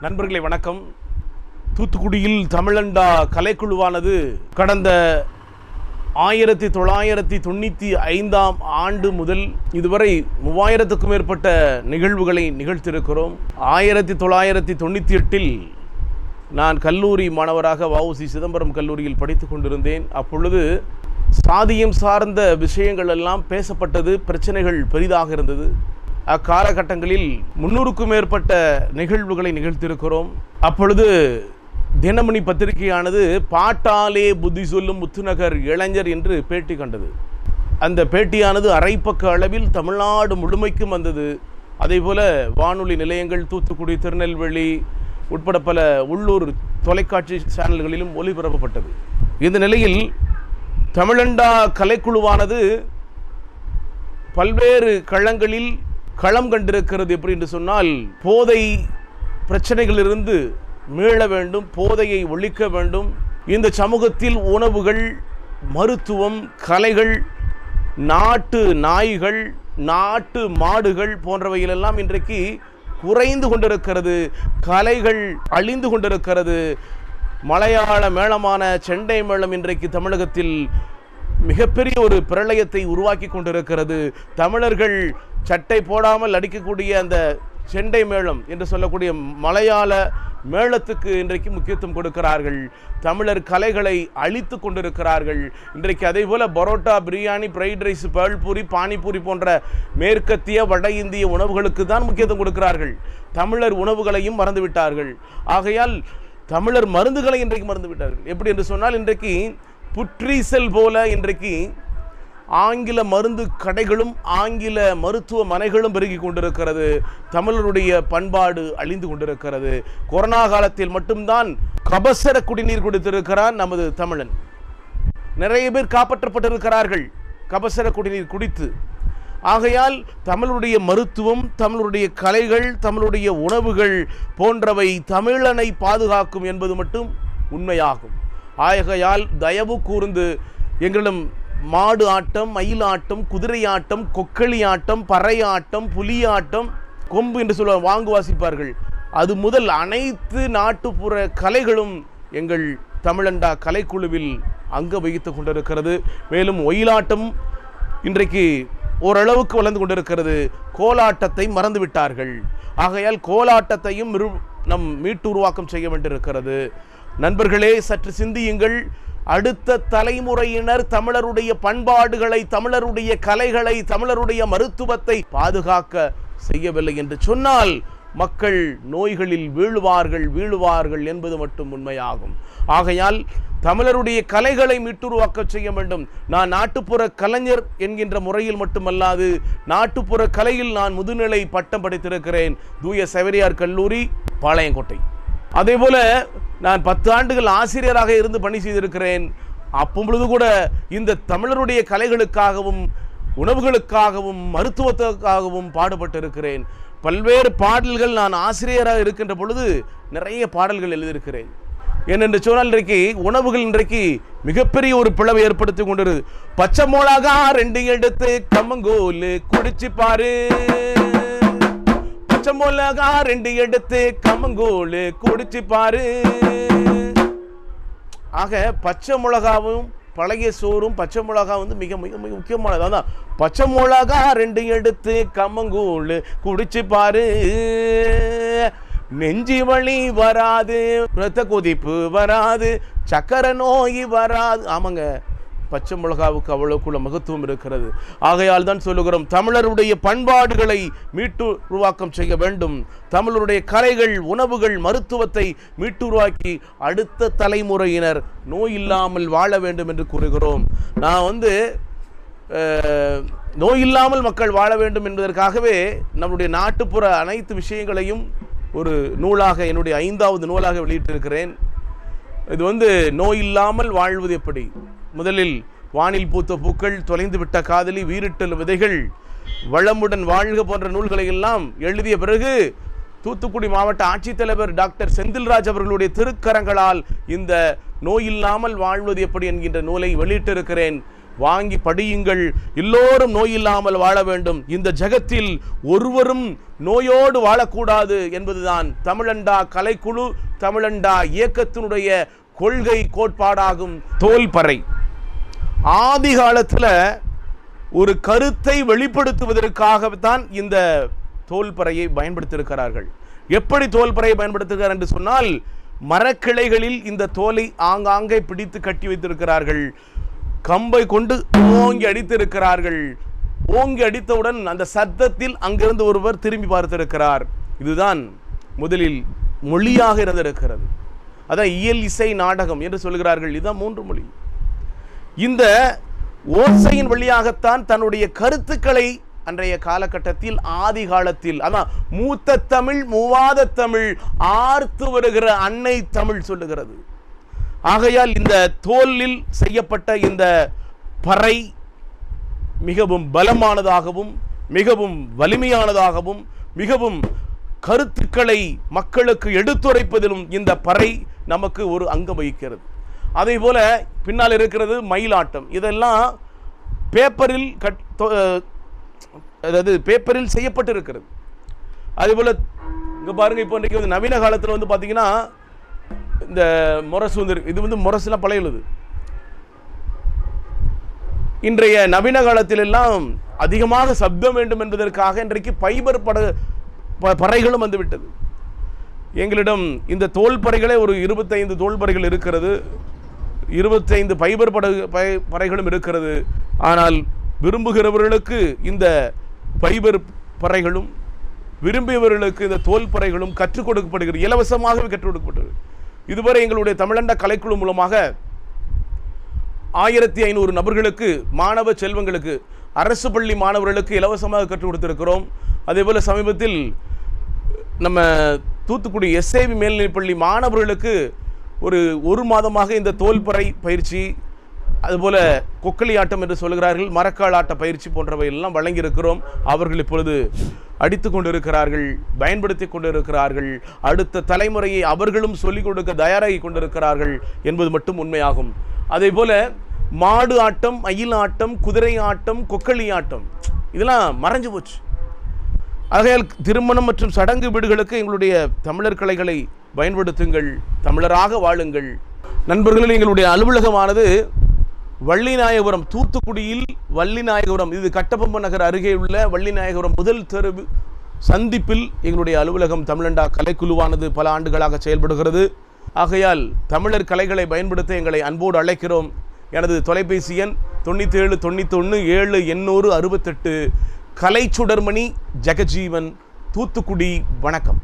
நண்பர்களே வணக்கம். தூத்துக்குடியில் தமிழண்டா கலைக்குழுவானது கடந்த ஆயிரத்தி தொள்ளாயிரத்தி தொண்ணூற்றி ஐந்தாம் ஆண்டு முதல் இதுவரை மூவாயிரத்துக்கும் மேற்பட்ட நிகழ்வுகளை நிகழ்த்தியிருக்கிறோம். ஆயிரத்தி தொள்ளாயிரத்தி தொண்ணூற்றி எட்டில் நான் கல்லூரி மாணவராக வஉசி சிதம்பரம் கல்லூரியில் படித்து கொண்டிருந்தேன். அப்பொழுது சாதியம் சார்ந்த விஷயங்கள் எல்லாம் பேசப்பட்டது பிரச்சனைகள் பெரிதாக இருந்தது. அக்காலகட்டங்களில் முன்னூறுக்கும் மேற்பட்ட நிகழ்வுகளை நிகழ்த்தியிருக்கிறோம். அப்பொழுது தினமணி பத்திரிகையானது பாட்டாலே புத்தி சொல்லும் முத்துநகர் இளைஞர் என்று பேட்டி கண்டது. அந்த பேட்டியானது அரைப்பக்க அளவில் தமிழ்நாடு முழுமைக்கும் வந்தது. அதேபோல வானொலி நிலையங்கள் தூத்துக்குடி திருநெல்வேலி உட்பட பல உள்ளூர் தொலைக்காட்சி சேனல்களிலும் ஒளிபரப்பப்பட்டது. இந்த நிலையில் தமிழண்டா கலைக்குழுவானது பல்வேறு களங்களில் களம் கண்டிருக்கிறது எப்படி என்று சொன்னால் போதை பிரச்சனைகளிலிருந்து மீள வேண்டும் போதையை ஒழிக்க வேண்டும். இந்த சமூகத்தில் உணவுகள் மருத்துவம் கலைகள் நாட்டு நாய்கள் நாட்டு மாடுகள் போன்றவைகளெல்லாம் இன்றைக்கு குறைந்து கொண்டிருக்கிறது. கலைகள் அழிந்து கொண்டிருக்கிறது. மலையாள மேளமான செண்டை மேளம் இன்றைக்கு தமிழகத்தில் மிகப்பெரிய ஒரு பிரளயத்தை உருவாக்கி கொண்டிருக்கிறது. தமிழர்கள் சட்டை போடாமல் அடிக்கக்கூடிய அந்த செண்டை மேளம் என்று சொல்லக்கூடிய மலையாள மேளத்துக்கு இன்றைக்கு முக்கியத்துவம் கொடுக்கிறார்கள். தமிழர் கலைகளை அழித்து கொண்டிருக்கிறார்கள். இன்றைக்கு அதே போல பரோட்டா பிரியாணி ஃப்ரைட் ரைஸ் பேல்பூரி பானிபூரி போன்ற மேற்கத்திய வட இந்திய உணவுகளுக்கு தான் முக்கியத்துவம் கொடுக்கிறார்கள். தமிழர் உணவுகளையும் மறந்துவிட்டார்கள். ஆகையால் தமிழர் மருந்துகளை இன்றைக்கு மறந்து விட்டார்கள் எப்படி என்று சொன்னால் இன்றைக்கு புற்றீசல் போல இன்றைக்கு ஆங்கில மருந்து கடைகளும் ஆங்கில மருத்துவமனைகளும் பெருகி கொண்டிருக்கிறது. தமிழருடைய பண்பாடு அழிந்து கொண்டிருக்கிறது. கொரோனா காலத்தில் மட்டும்தான் கபசர குடிநீர் கொடுத்திருக்கிறான் நமது தமிழன். நிறைய பேர் காப்பாற்றப்பட்டிருக்கிறார்கள் கபசர குடிநீர் குடித்து. ஆகையால் தமிழுடைய மருத்துவம் தமிழுடைய கலைகள் தமிழுடைய உணவுகள் போன்றவை தமிழனை பாதுகாக்கும் என்பது மட்டும் உண்மையாகும். ஆகையால் தயவு கூர்ந்து எங்களிடம் மாடு ஆட்டம் மயில் ஆட்டம் குதிரை ஆட்டம் கொக்களி ஆட்டம் பறை ஆட்டம் புலி ஆட்டம் கொம்பு என்று சொல்ல வாங்கு வாசிப்பார்கள். அது முதல் அனைத்து நாட்டுப்புற கலைகளும் எங்கள் தமிழண்டா கலைக்குழுவில் அங்க வகித்துக் கொண்டிருக்கிறது. மேலும் ஒயிலாட்டம் இன்றைக்கு ஓரளவுக்கு வளர்ந்து கொண்டிருக்கிறது. கோலாட்டத்தை மறந்து விட்டார்கள் ஆகையால் கோலாட்டத்தையும் நம் மீட்டு உருவாக்கம் செய்ய வேண்டியிருக்கிறது. நண்பர்களே சற்று சிந்தியுங்கள். அடுத்த தலைமுறையினர் தமிழருடைய பண்பாடுகளை தமிழருடைய கலைகளை தமிழருடைய மருத்துவத்தை பாதுகாக்க செய்யவில்லை என்று சொன்னால் மக்கள் நோய்களில் வீழ்வார்கள் வீழுவார்கள் என்பது மட்டும் உண்மையாகும். ஆகையால் தமிழருடைய கலைகளை மீட்டுருவாக்க செய்ய வேண்டும். நான் நாட்டுப்புற கலைஞர் என்கின்ற முறையில் மட்டுமல்லாது நாட்டுப்புற கலையில் நான் முதுநிலை பட்டம் படித்திருக்கிறேன். தூய செவரியார் கல்லூரி பாளையங்கோட்டை. அதே போல நான் பத்து ஆண்டுகள் ஆசிரியராக இருந்து பணி செய்திருக்கிறேன். அப்பொழுது கூட இந்த தமிழருடைய கலைகளுக்காகவும் உணவுகளுக்காகவும் மருத்துவத்துக்காகவும் பாடுபட்டிருக்கிறேன். பல்வேறு பாடல்கள் நான் ஆசிரியராக இருக்கின்ற பொழுது நிறைய பாடல்கள் எழுதியிருக்கிறேன். ஏனென்று சொன்னால் இன்றைக்கு உணவுகள் இன்றைக்கு மிகப்பெரிய ஒரு பிளவை ஏற்படுத்தி கொண்டிருது பச்சை மிளகா ரெண்டு எடுத்து கம்மங்கோல் குடிச்சு பாரு. பச்சை மிளகா ரெண்டு எடுத்து கம்மங்கூழ் குடிச்சு பாரு. ஆக பச்சை மிளகாவும் பழைய சோறும் பச்சை மிளகா வந்து மிக மிக மிக முக்கியமானது. அதான் பச்சை மிளகா ரெண்டு எடுத்து கம்மங்கூழ் குடிச்சு பாரு. நெஞ்சி வலி வராது ரத்த கொதிப்பு வராது சக்கரை நோய் வராது. ஆமாங்க. பச்சை மிளகாவுக்கு அவ்வளவுக்குள்ள மகத்துவம் இருக்கிறது. ஆகையால் தான் சொல்லுகிறோம் தமிழருடைய பண்பாடுகளை மீட்டு உருவாக்கம் செய்ய வேண்டும். தமிழருடைய கலைகள் உணவுகள் மருத்துவத்தை மீட்டுருவாக்கி அடுத்த தலைமுறையினர் நோய் இல்லாமல் வாழ வேண்டும் என்று கூறுகிறோம். நான் வந்து நோய் இல்லாமல் மக்கள் வாழ வேண்டும் என்பதற்காகவே நம்முடைய நாட்டுப்புற அனைத்து விஷயங்களையும் ஒரு நூலாக என்னுடைய ஐந்தாவது நூலாக வெளியிட்டிருக்கிறேன். இது வந்து நோய் இல்லாமல் வாழ்வது எப்படி? முதலில் வானில் பூத்த பூக்கள் தொலைந்துவிட்ட காதலி வீரிட்டல் விதைகள் வளமுடன் வாழ்க போன்ற நூல்களை எல்லாம் எழுதிய பிறகு தூத்துக்குடி மாவட்ட ஆட்சித்தலைவர் டாக்டர் செந்தில்ராஜ் அவர்களுடைய திருக்கரங்களால் இந்த நோய் இல்லாமல் வாழ்வது எப்படி என்கின்ற நூலை வெளியிட்டிருக்கிறேன். வாங்கி படியுங்கள். எல்லோரும் நோய் இல்லாமல் வாழ வேண்டும். இந்த ஜகத்தில் ஒருவரும் நோயோடு வாழக்கூடாது என்பதுதான் தமிழண்டா கலைக்குழு தமிழண்டா இயக்கத்தினுடைய கொள்கை கோட்பாடாகும். தோல்பறை. ஆதி காலத்தில் ஒரு கருத்தை வெளிப்படுத்துவதற்காகத்தான் இந்த தோல்பறையை பயன்படுத்தியிருக்கிறார்கள். எப்படி தோல்பறையை பயன்படுத்துகிறார் என்று சொன்னால் மரக்கிளைகளில் இந்த தோலை ஆங்காங்கே பிடித்து கட்டி வைத்திருக்கிறார்கள். கம்பை கொண்டு ஓங்கி அடித்திருக்கிறார்கள். ஓங்கி அடித்தவுடன் அந்த சத்தத்தில் அங்கிருந்து ஒருவர் திரும்பி பார்த்திருக்கிறார். இதுதான் முதலில் மொழியாக இருந்திருக்கிறது. அதான் இயல் இசை நாடகம் என்று சொல்கிறார்கள். இதுதான் மூன்று மொழி. இந்த ஓசையின் வழியாகத்தான் தன்னுடைய கருத்துக்களை அன்றைய காலகட்டத்தில் ஆதி காலத்தில் அதான் மூத்த தமிழ் மூவாத தமிழ் ஆர்த்து வருகிற அன்னை தமிழ் சொல்லுகிறது. ஆகையால் இந்த தோலில் செய்யப்பட்ட இந்த பறை மிகவும் பலமானதாகவும் மிகவும் வலிமையானதாகவும் மிகவும் கருத்துக்களை மக்களுக்கு எடுத்துரைப்பதிலும் இந்த பறை நமக்கு ஒரு அங்கம் வகிக்கிறது. அதே போல பின்னால் இருக்கிறது மயிலாட்டம். இதெல்லாம் பேப்பரில் கட் அதாவது பேப்பரில் செய்யப்பட்டிருக்கிறது. அதே போல இங்க பாருங்க இப்போ இன்றைக்கி வந்து நவீன காலத்தில் வந்து பார்த்தீங்கன்னா இந்த முரசு வந்து இருக்கு. இது வந்து முரசுலாம் பழையுள்ளது இன்றைய நவீன காலத்திலெல்லாம் அதிகமாக சப்தம் வேண்டும் என்பதற்காக இன்றைக்கு ஃபைபர் பட ப- பறைகளும் வந்துவிட்டது. எங்களிடம் இந்த தோல் பறைகளே ஒரு இருபத்தைந்து தோல் பறைகள் இருக்கிறது. இருபத்தைந்து பைபர் படகு பை- பறைகளும் இருக்கிறது. ஆனால் விரும்புகிறவர்களுக்கு இந்த பைபர் பறைகளும் விரும்பியவர்களுக்கு இந்த தோல் பறைகளும் கற்றுக் கொடுக்கப்படுகிறது. இலவசமாகவே கற்றுக் கொடுக்கப்படுகிறது இதுவரை எங்களுடைய தமிழண்ட கலைக்குழு மூலமாக ஆயிரத்தி ஐநூறு நபர்களுக்கு மாணவ செல்வங்களுக்கு அரசு பள்ளி மாணவர்களுக்கு இலவசமாக கற்றுக் கொடுத்திருக்கிறோம். அதேபோல் சமீபத்தில் நம்ம தூத்துக்குடி எஸ்ஏவி மேல்நிலைப்பள்ளி மாணவர்களுக்கு ஒரு ஒரு மாதமாக இந்த தோல்பறை பயிற்சி அதுபோல கொக்கலி ஆட்டம் என்று சொல்கிறார்கள் மரக்கால் ஆட்ட பயிற்சி போன்றவை எல்லாம் வழங்கியிருக்கிறோம். அவர்கள் இப்பொழுது அடித்து கொண்டிருக்கிறார்கள் பயன்படுத்தி கொண்டிருக்கிறார்கள். அடுத்த தலைமுறையை அவர்களும் சொல்லிக் கொடுக்க தயாராகி கொண்டிருக்கிறார்கள் என்பது மட்டும் உண்மையாகும். அதே போல மாடு ஆட்டம் மயில் ஆட்டம் குதிரை ஆட்டம் கொக்கலி ஆட்டம் இதெல்லாம் மறைஞ்சு போச்சு. ஆகையால் திருமணம் மற்றும் சடங்கு வீடுகளுக்கு எங்களுடைய தமிழர் கலைகளை பயன்படுத்துங்கள் தமிழராக வாழுங்கள். நண்பர்களில் எங்களுடைய அலுவலகமானது வள்ளிநாயகபுரம் தூத்துக்குடியில் வள்ளிநாயகபுரம் இது கட்டபொம்மன் நகர் அருகே உள்ள வள்ளிநாயகபுரம் முதல் தெரு சந்திப்பில் எங்களுடைய அலுவலகம் தமிழண்டா கலைக்குழுவானது பல ஆண்டுகளாக செயல்படுகிறது. ஆகையால் தமிழர் கலைகளை பயன்படுத்த எங்களை அன்போடு அழைக்கிறோம். எனது தொலைபேசி எண் தொண்ணூற்றி ஏழு தொண்ணூத்தொன்று ஏழு எண்ணூறு அறுபத்தெட்டு. கலை சுடர்மணி ஜெகஜீவன் தூத்துக்குடி வணக்கம்.